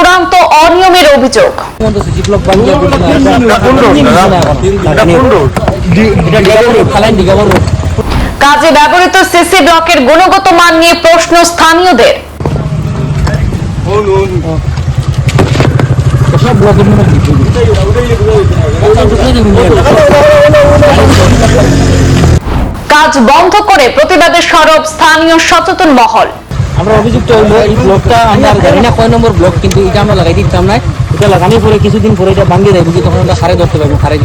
চূড়ান্ত অনিয়মের অভিযোগ। কাজে ব্যবহৃত সিসি ব্লকের গুণগত মান নিয়ে প্রশ্ন স্থানীয়দের। কাজ বন্ধ করে প্রতিবাদের সরব স্থানীয় সচেতন মহল। আমরা অভিযুক্ত হইল এই ব্লকটা আমরা জানি না কয় নম্বর ব্লক কিন্তু এটা আমরা লাগাই দিতাম না এটা লাগানোর পরে কিছুদিন পরে এটা ভাঙিয়ে দেয় বুঝি তখন আমরা সারে ধরতে পারব সারে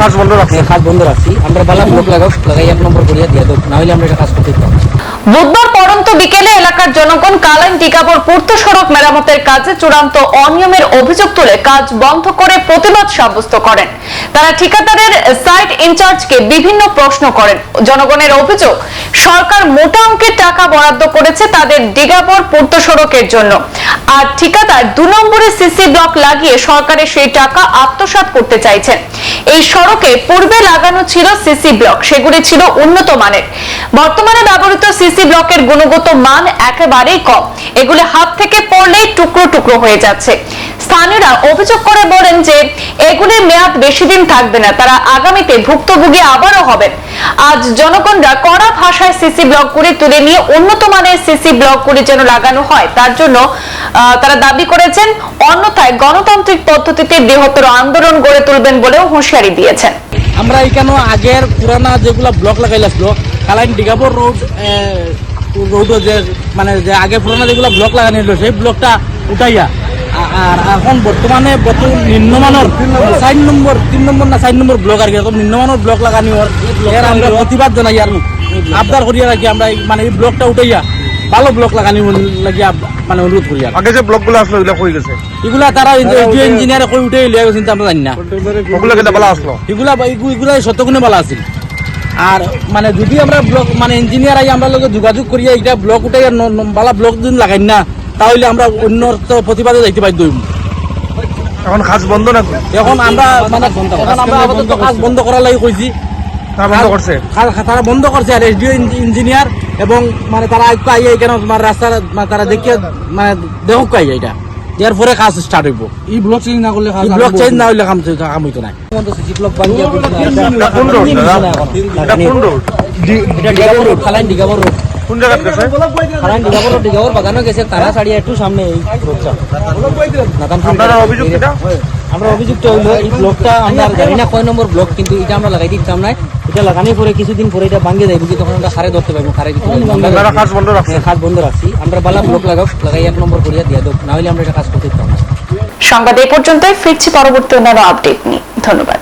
কাজ বন্ধ রাখছি কাজ বন্ধ রাখছি আমরা বালা ব্লক লাগাও লাগাই এক নম্বর করিয়া দিয়ে দেবো না হলে আমরা এটা কাজ করতে পারব বুধবার পরন্ত বিকেলে এলাকার জনগণ কালাইন টিকাপুর পূর্ত সড়ক মেরামতের কাজে চূড়ান্ত অনিয়মের অভিযোগ তুলে কাজ বন্ধ করে প্রতিবাদ সাব্যস্ত করেন। তারা ঠিকাদারের সাইট ইনচার্জকে বিভিন্ন প্রশ্ন করেন। জনগণের অভিযোগ, সরকার মোটা অঙ্কের টাকা বরাদ্দ করেছে তাদের ডিগাবর পূর্ত সড়কের জন্য। আর ঠিকাদার দু নম্বরে সিসি ব্লক লাগিয়ে সরকারের সেই টাকা আত্মসাৎ করতে চাইছেন। এই সড়কে পূর্বে লাগানো ছিল সিসি ব্লক, সেগুলি ছিল উন্নত মানের। বর্তমানে ব্যবহৃত সিসি ব্লকের গুণগত মান একেবারেই কম। এগুলি হাত থেকে পড়লেই টুকরো টুকরো হয়ে যাচ্ছে। স্থানীয়রা অভিযোগ করে বলেন যে, এগুলির মেয়াদ বেশি দিন থাকবে না, তারা আগামীতে ভুক্তভোগী আবারও হবেন। আজ জনগণরা কড়া ভাষায় সিসি ব্লকগুলি তুলে নিয়ে উন্নত মানের সিসি ব্লকগুলি যেন লাগানো হয়, তার জন্য তারা দাবি করেছেন, অন্যথায় গণতান্ত্রিক পদ্ধতিতে বৃহত্তর আন্দোলন গড়ে তুলবেন বলেও হুঁশিয়ারি দিয়েছেন। আমরা এখানে আগের পুরানা যেগুলা ব্লক লাগাইলাছিল কালাইন ডিগাবর রোড রোড যে মানে যে আগে পুরানা যেগুলো ব্লক লাগানো হলো সেই ব্লকটা উঠাইয়া আর এখন বর্তমানে নিম্নমানের চার নম্বর, তিন নম্বর না চার নম্বর ব্লক আর কি নিম্নমানের ব্লক লাগানি এর আমরা প্রতিবাদ জানাই আর আবদার করিয়া রাখি আমরা মানে এই ব্লকটা উঠাইয়া। ভালো ব্লক লাগানি লাগি মানে অনুরোধ করি আগে যে ব্লকগুলো আসলো এগুলো হয়ে গেছে। এগুলা তারা ইঞ্জিনিয়ার কই উঠে লিয়া গেছেন তা আমরা জানি না। ওগুলো কেটে বলা আসলো এগুলা এগুলা ভালো আছিল। আর মানে যদি আমরা ব্লক মানে ইঞ্জিনিয়ার আই আমরা লগে যোগাযোগ করিয়া এটা ব্লক ন- বালা ব্লক যদি লাগাই না তাহলে আমরা অন্য প্রতিবাদে যাইতে হইব এখন কাজ বন্ধ না এখন আমরা মানে এখন আমরা আপাতত কাজ বন্ধ করার লাগি কইছি। তারা বন্ধ করছে? তারা বন্ধ করছে আর এসডিও ইঞ্জিনিয়ার এবং মানে তারা আইকা আইয়া এখানে মানে রাস্তার মানে তারা দেখিয়ে মানে দেখুক আইয়া এটা। এর পরে কাজ স্টার্ট হইব। এই ব্লক চেঞ্জ না করলে এই ব্লক চেঞ্জ না। হইলে কাম কাম হইতো না। কোন কোন কোন তারা ছাড়িয়ে একটু সামনে এই আপনারা অভিযোগ আমরা অভিযুক্ত হইল এই ব্লকটা আমরা জানি না। কয় নম্বর ব্লক কিন্তু এটা আমরা লাগাই দিতাম না এটা লাগানোর পরে কিছুদিন পরে এটা ভাঙে দেয় বুঝি তখন আমরা সারে ধরতে পারব সারে দিতে আমরা কাজ বন্ধ রাখছি। কাজ বন্ধ রাখছি। আমরা বালা ব্লক লাগাও লাগাই এক নম্বর করিয়া দিয়া দেব না হলে আমরা এটা কাজ করতে পারব না। সংবাদ এই পর্যন্তই ফিরছি পরবর্তী অন্যান্য আপডেট নিয়ে। ধন্যবাদ।